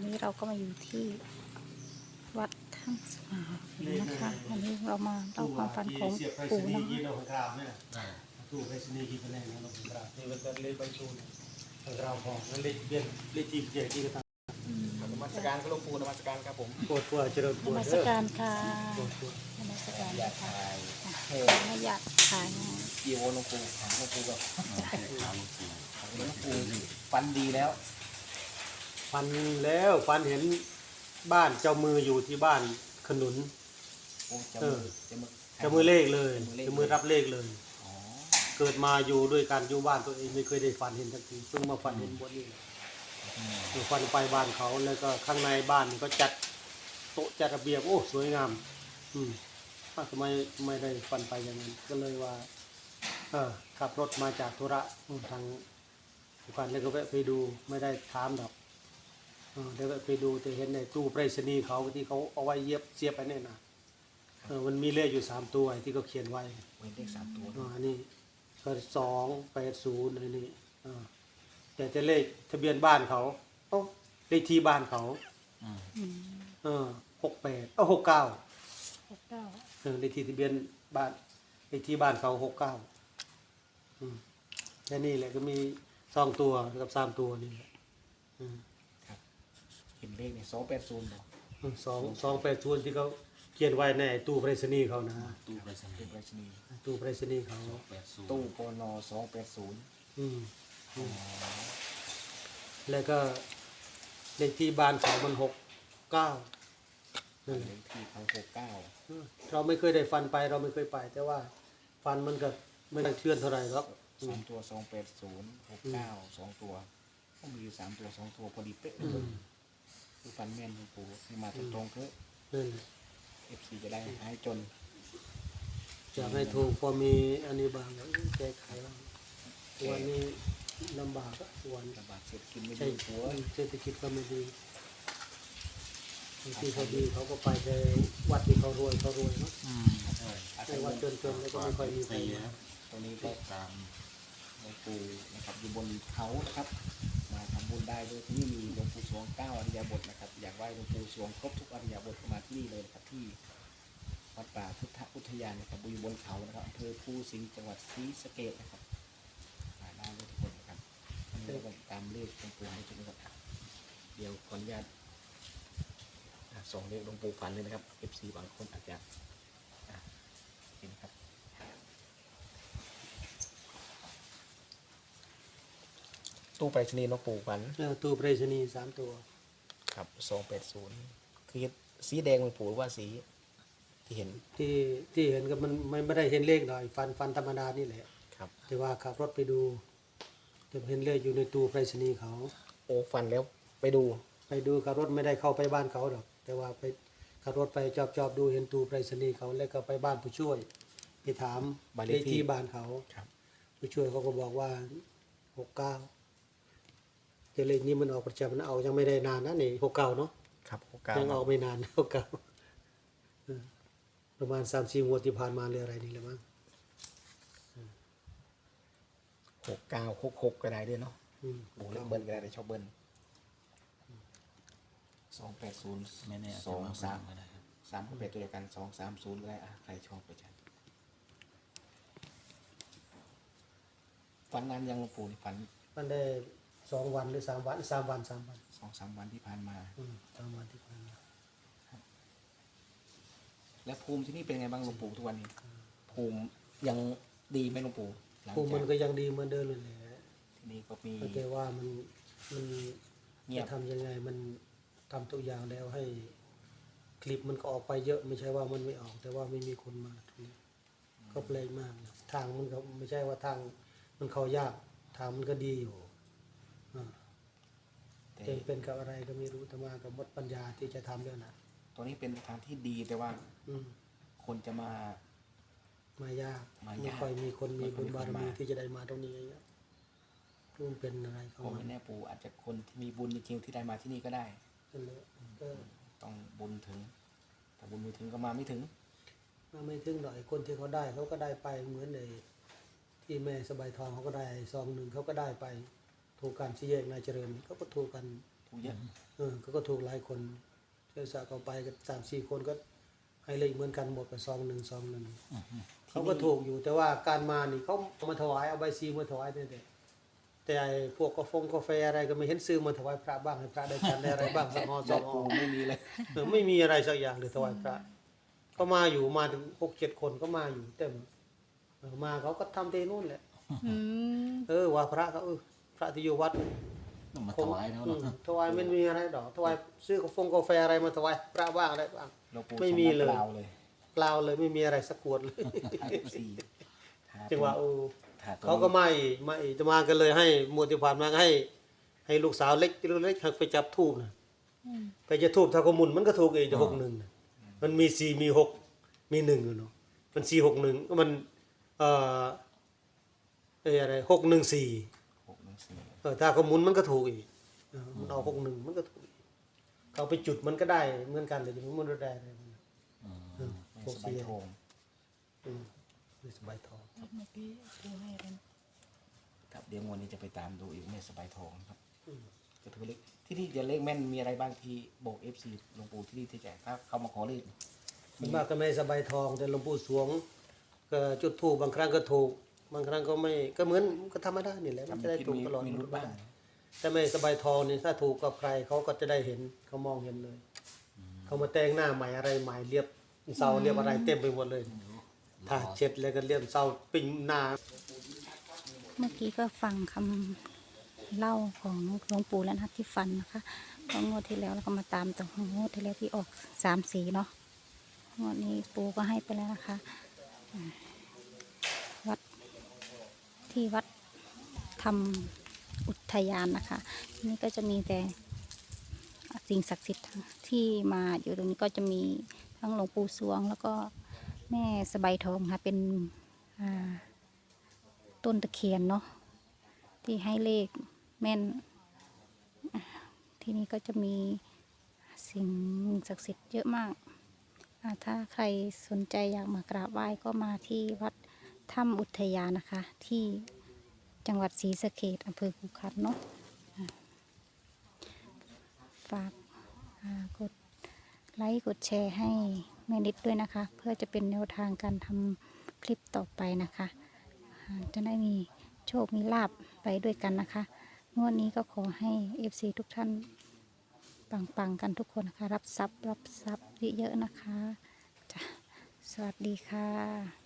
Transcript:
วันนี้เราก็มาอยู่ที่วัดถ้ำสมานะคะ วันนี้เรามาเล่าความฝันของเสียบไปรษปู่ณีนะย์กินคะเราของกราวเนี่ยตู้ไปรษณีย์กินคะแนนนะเราของกราวนี่มันก็เลขใบชูเนี่ยของกราวพอนั่นเลขเบี้ยนเลขที่เจ็ดที่ก็ตามนมัสการครับหลวงปู่นมัสการครับผมปวดปวดเจริญปนวดมัสเด้อการค่ะปวดปวดนมัสการอยานะกคะถ่ายไม่อยากขายนะกีโอหลวงปู่ของหลวงปู่แบบของหลวงปู่ฟันดีแล้ว ฟันแล้วฟันเห็นบ้านเจ้ามืออยู่ที่บ้านขนุน โอ้จะเอมืออจะมือเจ้ามือเลขเลยเจ้ามือเลขเจ้ามือรับเลขเลย อ๋อเกิดมาอยู่ด้วยกันอยู่บ้านตัวเองไม่เคยได้ฝันเห็นสักทีเพิ่งมาฝันเห็นบนนี้แหละคือฝันไปบ้านเขาแล้วก็ข้างในบ้านก็จัดโต๊ะจัดระเบียบโอ้สวยงาม อืมอ้าวทำไมไม่ได้ฝันไปอย่างนั้นก็เลยว่า เออขับรถมาจากธุระอืมทางสุพรรณแล้วก็แวะไปดูไม่ได้ถามดอก เออได้แวะไปดูแต่เห็นในตู้ไปรษณีย์เขาที่เขาเอาไว้เย็บเสียบไปเนี่ยนะเออมันมีเลขอยู่สามตัวไอ้ที่เขาเขียนไว้เว้นเลขสามตัวอ่าอันนี้ก็สองแปดศูนย์อันนี้อ่าแต่จะเลขทะเบียนบ้านเขาเอ้าเลขที่บ้านเขาอืมเออหกแปดเอ้าหกเก้าหกเก้าเออเลขที่ทะเบียนบ้านเลขที่บ้านเขาหกเก้าอืมแค่นี้แหละก็มีสองตัวกับสามตัวนี่แหละอืมครับ เห็นเลขเนี่ยสองแปดศูนย์บอกสองสองแปดศูนย์ที่เขาเขียนไว้ในตู้ไปรษณีย์เขานะตู้ไปรษเลณีขย์ไปรษณีย์ตู้ไปรษณีย์เขาแปดศูนย์ตู้ปนสองแปดศูนย์อืมแล้วก็เลขที่บ้านเขามันหกเก้านั่นแหเลละขที่เขาหกเก้าเออเราไม่เคยได้ฟันไปเราไม่เคยไป แต่ว่าฟันมันก็ไม่ได้เคลื่อนเท่าไหร่หรอกอืสามมตัวสองแปดศูนย์หกเก้าสองตัวก็มีอยู่สามตัวสองตัวพอดีเป๊ะเลย คือฟันแม่นหลวงปู่ให้มาตรงๆเถอะนั่นแหละเอฟซีจะได้หายจนอยากให้ถูกพอมีอันนี้บางแล้วแก้ไขบ้างวันนี้ลำบากอะวันลำบากเศรษฐกินไม่ใช่ดีหัวเศรษฐกิจก็ไม่ดีบางทีเขาดีเขาก็ไปแต่วัดที่เขารวยเขารวยเนาะอืมใช่ในวัดจนๆแล้วก็ไม่ค่อยมีใครปีมาครับตรงนี้ก็ตามหลวงปู่นะครับอยู่บนเขานะครับมาทำบุญ ได้โดยที่นี่มีหลวงปู่สวงเก้าอริยบทนะครับอยากไหว้หลวงปู่สวงครบทุกอริยบทก็มาที่นี่เลยนะครับที่วัดป่าพุทธอุทยานนะครับอยู่บนเขานะครับอำเภอภูสิงห์จังหวัดศรีสะเกษนะครับมาได้เลยทุกคนนะครับอันนี้เราก็ตามเลขหลวงปู่ให้ทุกคนครับเดี๋ยวขออนุญาตส่งเลขหลวงปู่ฝันเลยนะครับ FC บางคนอาจจะเห็นครับ ตู้ไปรษณีย์หลวงปู่ฝันเออตู้ไปรษณีย์สามตัวครับสองแปดศูนย์คือสีแดงหลวงปู่หรือว่าสี ที่เห็นที่ที่เห็นก็มันไม่ไม่ได้เห็นเลขหน่อย ฟันฟันธรรมดานี่แหละ ครับ แต่ว่าขับรถไปดูจะเห็นเลขอยู่ในตู้ไปรษณีย์เขา โอ้ฟันแล้วไปดูไปดูขับรถไม่ได้เข้าไปบ้านเขาหรอก แต่ว่าไปขับรถไปจอบจอบดูเห็นตู้ไปรษณีย์เขาแล้วก็ไปบ้านผู้ช่วย ไปถามบ้านเลเลขขที่ที่บ้านเขา ครับ ผู้ช่วยเขาก็บอกว่าหกเก้า แต่เลขนี้มันออกประจำมันเอายังไม่ได้นานนะนี่หกเก้าเนาะครับหกเก้ายังออกไม่นานหกเก้าประมาณสามสี่งวดที่ผ่านมาเลยอะไรนี่แหละมั้งหกเก้าหกหกก็ได้ด้วยเนาะอืมโอ้เล่นเบิ้ลก็ได้แต่ชอบเบิ้ลสองแปดศูนย์ไม่แน่อาจสจะองมาสามก็ได้ครับสามก็เป็นตัวเดียวกันสองสามศูนย์ก็ได้อะใครชอบไปจันฝันนานยังหลวงปู่นี่ฝันมันได้ สองวันหรือสามวันสามวันสามวันสองสามวันที่ผ่านมา อืมสามวันที่ผ่านมาและภูมิที่นี่เป็นไงบ้างหลวงปู่ทุกวันนี้ ภูมิยังดีไหมหลวงปู่หลังภูมิจามันกก็ยังดีเหมือนเดิมเลยแหละที่นี่ก็มีแต่ว่ามันมันเงียจะบทำยังไงมันทำทุกอย่างแล้วให้คลิปมันก็ออกไปเยอะไม่ใช่ว่ามันไม่ออก แต่ว่าไม่มีคนมาตรงนี้ก็แปลกมากนะทางมันก็ไม่ใช่ว่าทางมันเขายากทางมันก็ดีอยู่อ่า แต่แต่เป็นกับอะไรก็ไม่รู้แต่ว่ากับหมดปัญญาที่จะทำแล้วนะตัวนี้เป็นทางที่ดีแต่ว่าอืมคนจะมา มายากมายากไม่ค่อยมีคนมีไม่ค่บุอยญมีบารคนมีมา ที่จะได้มาตรงนี้เยอะร่วมเป็นอะไรเขาผมมาไม่แน่ปู่อาจจะคนที่มีบุญจริงๆที่ได้มาที่นี่ก็ได้ นั่นแหละก็ต้องบุญถึง แต่บุญไม่ถึงก็มาไม่ถึง มาไม่ถึงหน่อยคนที่เขาได้เขาก็ได้ไปเหมือนในที่แม่สบายทองเขาก็ได้ซองหนึ่งเขาก็ได้ไป ถูกกันชี้แยกนายเจริญเขาก็ถูกกันถูกเยอะเออเขาก็ถูกหลายคนเชื่อสะเขาไปกันสามสี่คนก็ให้เลขเหมือนกันหมดกับซองหนึ่งซองหนึ่งเขาก็ถูกอยู่แต่ว่าการมานี่เขามาถวายเอาใบซีมาถวายแต่แต่แต่ไอ้พวกกาแฟกาแฟอะไรก็ไม่เห็นซื้อมาถวายพระบ้างให้พระได้กันได้อะไรบ้างสักห่อสจอองห่ปูอไม่มีเลยเออไม่มีอะไรสักอย่างเลยถวายพระ ก็มาอยู่มาถึงหกเจ็ดคนก็มาอยู่เต็มเออมาเขาก็ทำเทนู่นแหละอืมเออว่าพระเขาเออ พระที่อยู่วัดต้องมาคถงวายแล้วอืเนาะมถวายไม่มีอะไรดอกถวายซื้อกาแฟกาแฟอะไรมาถวายพระบ้างอะไรบ้างหลวงปู่ไม่มีเลยเปล่าเลยเปล่าเลยไม่มีอะไรสักขวดเลย สี่ทาจังหวะเออทาตัวเขาก็ไม่ไม่จะมากันเลยให้หมวดที่ผ่านมาก็ให้ ให้ลูกสาวเล็กลูกเล็กหักไปจับทูบนะไปจะทูบถ้าก็หมุนมันก็ถูกเองจะหกหนึ่งน่ะมันมีสี่มีหกมีหนึ่งอยู่เนาะมันสี่หกหนึ่งก็มันเอ่อเอ่ออะไรหกหนึ่งสี่หกหนึ่งสี่ เออถ้าเขาหมุนมันก็ถูกอีกเออมันเอาหกหนึ่งมันก็ถูกอีกเขาไปจุดมันก็ได้เหมือนกันแต่จะมันไม่ได้อะไรเออหกสบายสี่ทองอืมมีสบายทองเมื่อกี้ดูให้เรนครับเดี๋ยวงวดนี้จะไปตามดูอีกแม่สบายทองนะครับกระทู้เล็กที่นี่จะเลขแม่นมีอะไรบ้างที่บอกเอฟซีหลวงปู่ที่นี่ที่แจกถ้าเขามาขอเลขมันมากก็ไม่สบายทองแต่หลวงปู่สวง ก็จุดถูกบางครั้งก็ถูก บางครั้งก็ไม่ก็เหมือนก็ธรรมดานี่แหละมันจะได้ถูกตลอดมีมันรุก็ดไม่บ้างได้แต่ไม่สบายทองนี่ถ้าถูกกับใครเขาก็จะได้เห็นเขามองเห็นเลย เขามาแต่งหน้าใหม่อะไรใหม่เรียบเสาเรียบอะไรเต็มไปหมดเลยถ้าเช็ดแล้วก็เรียบเสาปิ้งหน้า เมื่อกี้ก็ฟังคำเล่าของหลวงปู่แล้วนะคะที่ฟันนะคะก็งวดที่แล้วเราก็มาตามต่องวดที่แล้วที่ออกสามสีเนาะงวดนี้ปู่ก็ให้ไปแล้วนะคะอ่าวัด ที่วัดธรรมอุทยานนะคะทีนี้ก็จะมีแต่สิ่งศักดิ์สิทธิ์ที่มาอยู่ตรงนี้ก็จะมีทั้งหลวงปู่สวง แล้วก็แม่สบายทองค่ะเป็นต้นตะเคียนเนาะที่ให้เลขแม่น ที่นี่ก็จะมีสิ่งศักดิ์สิทธิ์เยอะมาก ถ้าใครสนใจอยากมากราบไหว้ก็มาที่วัด ถ้ำอุทยานนะคะ ที่จังหวัดศรีสะเกดอำเภอภูคันเนาะฝากกดไลค์กดแชร์ให้แม่นิดด้วยนะคะ เพื่อจะเป็นแนวทางการทำคลิปต่อไปนะคะ จะได้มีโชคมีลาบไปด้วยกันนะคะงวดนี้ก็ขอให้ FC ทุกท่านปังๆกันทุกคนนะคะ รับทรัพย์รับทรัพย์เยอะๆนะคะจ้ะสวัสดีค่ะ